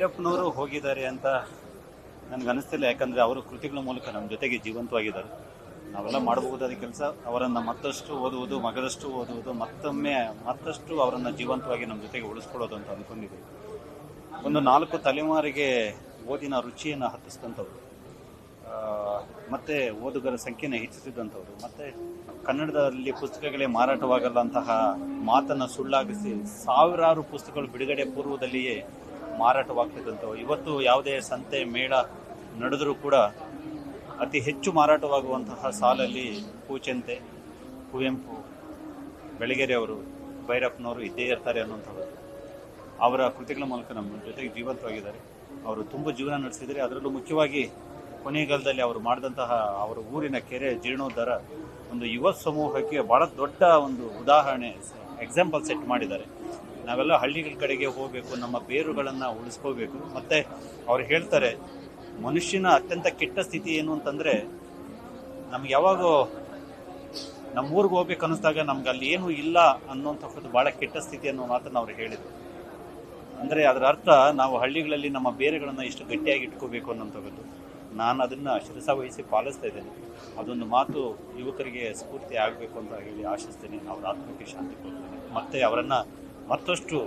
ಯಡಿಯೂರಪ್ಪನವರು ಹೋಗಿದ್ದಾರೆ ಅಂತ ನನಗೆ ಅನಿಸ್ತಿಲ್ಲ ಯಾಕಂದ್ರೆ ಅವರು ಕೃತಿಗಳ ಮೂಲಕ ನಮ್ಮ ಜೊತೆಗೆ ಜೀವಂತವಾಗಿದ್ದಾರೆ. ನಾವೆಲ್ಲ ಮಾಡಬಹುದಾದ ಕೆಲಸ, ಅವರನ್ನು ಮತ್ತಷ್ಟು ಓದುವುದು ಮಗದಷ್ಟು ಓದುವುದು, ಮತ್ತೊಮ್ಮೆ ಮತ್ತಷ್ಟು ಅವರನ್ನು ಜೀವಂತವಾಗಿ ನಮ್ಮ ಜೊತೆಗೆ ಉಳಿಸ್ಕೊಳ್ಳೋದು ಅಂತ ಅನ್ಕೊಂಡಿದ್ದೀವಿ ಒಂದು ನಾಲ್ಕು ತಲೆಮಾರಿಗೆ ಓದಿನ ರುಚಿಯನ್ನು ಹತ್ತಿಸಿದಂಥವ್ರು. ಮತ್ತೆ ಓದುಗರ ಸಂಖ್ಯೆನ ಹೆಚ್ಚಿಸಿದಂಥವ್ರು. ಮತ್ತೆ ಕನ್ನಡದಲ್ಲಿ ಪುಸ್ತಕಗಳೇ ಮಾರಾಟವಾಗಲ್ಲಂತಹ ಮಾತನ್ನ ಸುಳ್ಳಾಗಿಸಿ ಸಾವಿರಾರು ಪುಸ್ತಕಗಳು ಬಿಡುಗಡೆ ಪೂರ್ವದಲ್ಲಿಯೇ ಮಾರಾಟವಾಗ್ತಿದ್ದಂಥವು ಇವತ್ತು ಯಾವುದೇ ಸಂತೆ, ಮೇಳ ನಡೆದರೂ ಕೂಡ ಅತಿ ಹೆಚ್ಚು ಮಾರಾಟವಾಗುವಂತಹ ಸಾಲಲ್ಲಿ ಕೂಚಂತೆ ಕುವೆಂಪು ಬೆಳಗೆರೆಯವರು, ಭೈರಪ್ಪನವರು ಇದ್ದೇ ಇರ್ತಾರೆ ಅನ್ನುವಂಥದ್ದು. ಅವರ ಕೃತಿಗಳ ಮೂಲಕ ನಮ್ಮ ಜೊತೆಗೆ ಜೀವಂತವಾಗಿದ್ದಾರೆ. ಅವರು ತುಂಬ ಜೀವನ ನಡೆಸಿದರೆ ಅದರಲ್ಲೂ ಮುಖ್ಯವಾಗಿ ಕೊನೆಗಾಲದಲ್ಲಿ ಅವರು ಮಾಡಿದಂತಹ ಅವರ ಊರಿನ ಕೆರೆ ಜೀರ್ಣೋದ್ಧಾರ ಒಂದು ಯುವ ಸಮೂಹಕ್ಕೆ ಬಹಳ ದೊಡ್ಡ ಒಂದು ಉದಾಹರಣೆ, ಎಕ್ಸಾಂಪಲ್ ಸೆಟ್ ಮಾಡಿದ್ದಾರೆ. ನಾವೆಲ್ಲ ಹಳ್ಳಿಗಳ ಕಡೆಗೆ ಹೋಗಬೇಕು, ನಮ್ಮ ಬೇರುಗಳನ್ನು ಉಳಿಸ್ಕೋಬೇಕು. ಮತ್ತೆ ಅವ್ರು ಹೇಳ್ತಾರೆ, ಮನುಷ್ಯನ ಅತ್ಯಂತ ಕೆಟ್ಟ ಸ್ಥಿತಿ ಏನು ಅಂತಂದ್ರೆ, ನಮ್ಗೆ ಯಾವಾಗೋ ನಮ್ಮ ಊರಿಗೆ ಹೋಗ್ಬೇಕು ಅನ್ನಿಸ್ದಾಗ ನಮ್ಗೆ ಅಲ್ಲಿ ಏನೂ ಇಲ್ಲ ಅನ್ನೋಂಥದ್ದು ಬಹಳ ಕೆಟ್ಟ ಸ್ಥಿತಿ ಅನ್ನೋ ಮಾತನ್ನ ಅವ್ರು ಹೇಳಿದರು. ಅಂದ್ರೆ ಅದರ ಅರ್ಥ ನಾವು ಹಳ್ಳಿಗಳಲ್ಲಿ ನಮ್ಮ ಬೇರುಗಳನ್ನು ಎಷ್ಟು ಗಟ್ಟಿಯಾಗಿ ಇಟ್ಕೋಬೇಕು ಅನ್ನೋಂಥದ್ದು ನಾನು ಅದನ್ನ ಶಿರಸಾವಹಿಸಿ ಪಾಲಿಸ್ತಾ ಇದ್ದೇನೆ. ಅದೊಂದು ಮಾತು ಯುವಕರಿಗೆ ಸ್ಫೂರ್ತಿ ಆಗಬೇಕು ಅಂತ ಹೇಳಿ ಆಶಿಸ್ತೇನೆ. ಅವರ ಆತ್ಮಕ್ಕೆ ಶಾಂತಿ ಕೊಡ್ತೇನೆ. ಮತ್ತೆ ಅವರನ್ನ ಮತ್ತಷ್ಟು